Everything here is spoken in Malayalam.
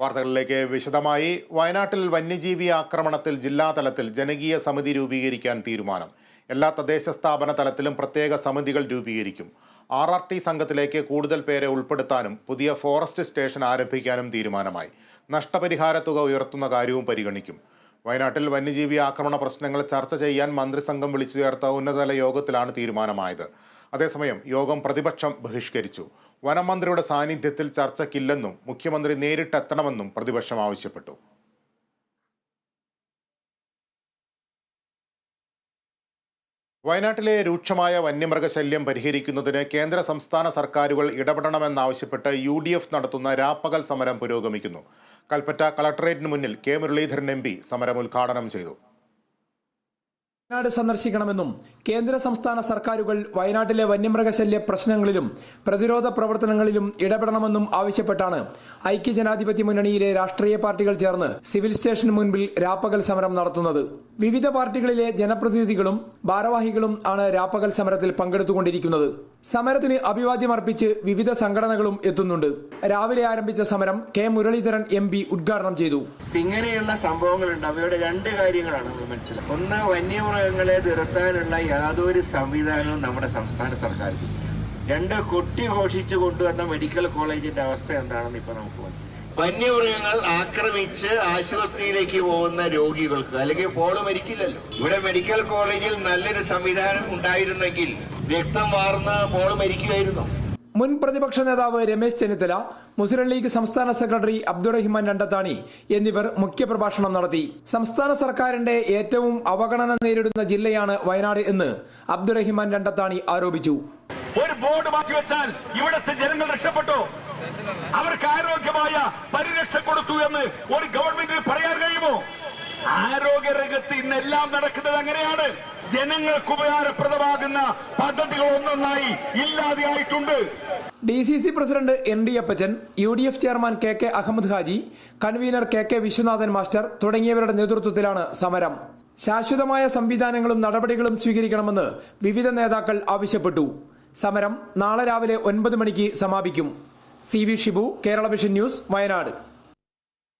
വാർത്തകളിലേക്ക് വിശദമായി. വയനാട്ടിൽ വന്യജീവി ആക്രമണത്തിൽ ജില്ലാതലത്തിൽ ജനകീയ സമിതി രൂപീകരിക്കാൻ തീരുമാനം. എല്ലാ തദ്ദേശ സ്ഥാപന തലത്തിലും പ്രത്യേക സമിതികൾ രൂപീകരിക്കും. ആർ ആർ ടി സംഘത്തിലേക്ക് കൂടുതൽ പേരെ ഉൾപ്പെടുത്താനും പുതിയ ഫോറസ്റ്റ് സ്റ്റേഷൻ ആരംഭിക്കാനും തീരുമാനമായി. നഷ്ടപരിഹാര തുക ഉയർത്തുന്ന കാര്യവും പരിഗണിക്കും. വയനാട്ടിൽ വന്യജീവി ആക്രമണ പ്രശ്നങ്ങൾ ചർച്ച ചെയ്യാൻ മന്ത്രിസംഘം വിളിച്ചു ചേർത്ത ഉന്നതതല യോഗത്തിലാണ് തീരുമാനമായത്. അതേസമയം യോഗം പ്രതിപക്ഷം ബഹിഷ്കരിച്ചു. വനം മന്ത്രിയുടെ സാന്നിധ്യത്തിൽ ചർച്ചയ്ക്കില്ലെന്നും മുഖ്യമന്ത്രി നേരിട്ടെത്തണമെന്നും പ്രതിപക്ഷം ആവശ്യപ്പെട്ടു. വയനാട്ടിലെ രൂക്ഷമായ വന്യമൃഗശല്യം പരിഹരിക്കുന്നതിന് കേന്ദ്ര സംസ്ഥാന സർക്കാരുകൾ ഇടപെടണമെന്നാവശ്യപ്പെട്ട് യു ഡി എഫ് നടത്തുന്ന രാപ്പകൽ സമരം പുരോഗമിക്കുന്നു. കൽപ്പറ്റ കളക്ടറേറ്റിന് മുന്നിൽ കെ മുരളീധരൻ എം പി സമരം ഉദ്ഘാടനം ചെയ്തു. വയനാട് സന്ദർശിക്കണമെന്നും കേന്ദ്ര സംസ്ഥാന സർക്കാരുകൾ വയനാട്ടിലെ വന്യമൃഗശല്യ പ്രശ്നങ്ങളിലും പ്രതിരോധ പ്രവർത്തനങ്ങളിലും ഇടപെടണമെന്നും ആവശ്യപ്പെട്ടാണ് ഐക്യജനാധിപത്യ മുന്നണിയിലെ രാഷ്ട്രീയ പാർട്ടികൾ ചേർന്ന് സിവിൽ സ്റ്റേഷന് മുൻപിൽ രാപ്പകൽ സമരം നടത്തുന്നത്. വിവിധ പാർട്ടികളിലെ ജനപ്രതിനിധികളും ഭാരവാഹികളും ആണ് രാപ്പകൽ സമരത്തിൽ പങ്കെടുത്തുകൊണ്ടിരിക്കുന്നത്. സമരത്തിന് അഭിവാദ്യം അർപ്പിച്ച് വിവിധ സംഘടനകളും എത്തുന്നുണ്ട്. രാവിലെ ആരംഭിച്ച സമരം കെ മുരളീധരൻ എം ഉദ്ഘാടനം ചെയ്തു. ഇങ്ങനെയുള്ള സംഭവങ്ങളുണ്ട്. അവയുടെ രണ്ട് കാര്യങ്ങളാണ് നമ്മൾ മനസ്സിലാക്കുന്നത്. ഒന്ന് വന്യമൃഗങ്ങളെ തുരത്താനുള്ള യാതൊരു സംവിധാനവും നമ്മുടെ സംസ്ഥാന സർക്കാരിന് രണ്ട് കൊട്ടി ഘോഷിച്ചു കൊണ്ടുവന്ന മെഡിക്കൽ കോളേജിന്റെ അവസ്ഥ എന്താണെന്ന് ഇപ്പൊ നമുക്ക് മനസ്സിലായി വന്യമൃഗങ്ങൾ ആക്രമിച്ച് ആശുപത്രിയിലേക്ക് പോകുന്ന രോഗികൾക്ക് അല്ലെങ്കിൽ പോൾ മരിക്കില്ലല്ലോ ഇവിടെ മെഡിക്കൽ കോളേജിൽ നല്ലൊരു സംവിധാനം ഉണ്ടായിരുന്നെങ്കിൽ രക്തം വാർന്ന് പോൾ മരിക്കുമായിരുന്നു മുൻ പ്രതിപക്ഷ നേതാവ് രമേശ് ചെന്നിത്തല മുസ്ലിം ലീഗ് സംസ്ഥാന സെക്രട്ടറി അബ്ദുറഹിമാൻ രണ്ടത്താണി എന്നിവർ മുഖ്യപ്രഭാഷണം നടത്തി. സംസ്ഥാന സർക്കാരിന്റെ ഏറ്റവും അവഗണന നേരിടുന്ന ജില്ലയാണ് വയനാട് എന്ന് അബ്ദുറഹിമാൻ രണ്ടത്താണി ആരോപിച്ചു. ഒരു ബോർഡ് മാറ്റിവെച്ചാൽ ഇവിടുത്തെ ജനങ്ങൾ രക്ഷപ്പെട്ടു. അവർക്ക് ആരോഗ്യമായ പരിരക്ഷ കൊടുത്തു എന്ന് ഒരു ഗവൺമെന്റിന് പറയാൻ കഴിയുമോ? ആരോഗ്യ രംഗത്ത് ഇന്നെല്ലാം നടക്കുന്നത് അങ്ങനെയാണ്. ജനങ്ങൾക്ക് ഉപകാരപ്രദമാകുന്ന പദ്ധതികൾ ഒന്നൊന്നായി ഇല്ലാതെയായിട്ടുണ്ട്. D C C president N D Appachan U D F chairman K K Ahammed Haji convener K K Viswanathan master തുടങ്ങിയവരുടെ നേതൃത്വത്തിലാണ് സമരം. ശാശ്വതമായ സംവിധാനങ്ങളും നടപടികളും സ്വീകരിക്കണമെന്ന് വിവിധ നേതാക്കൾ ആവശ്യപ്പെട്ടു. സമരം നാളെ രാവിലെ ഒൻപത് മണിക്ക് സമാപിക്കും. C V Shibu Kerala Vision News Wayanad.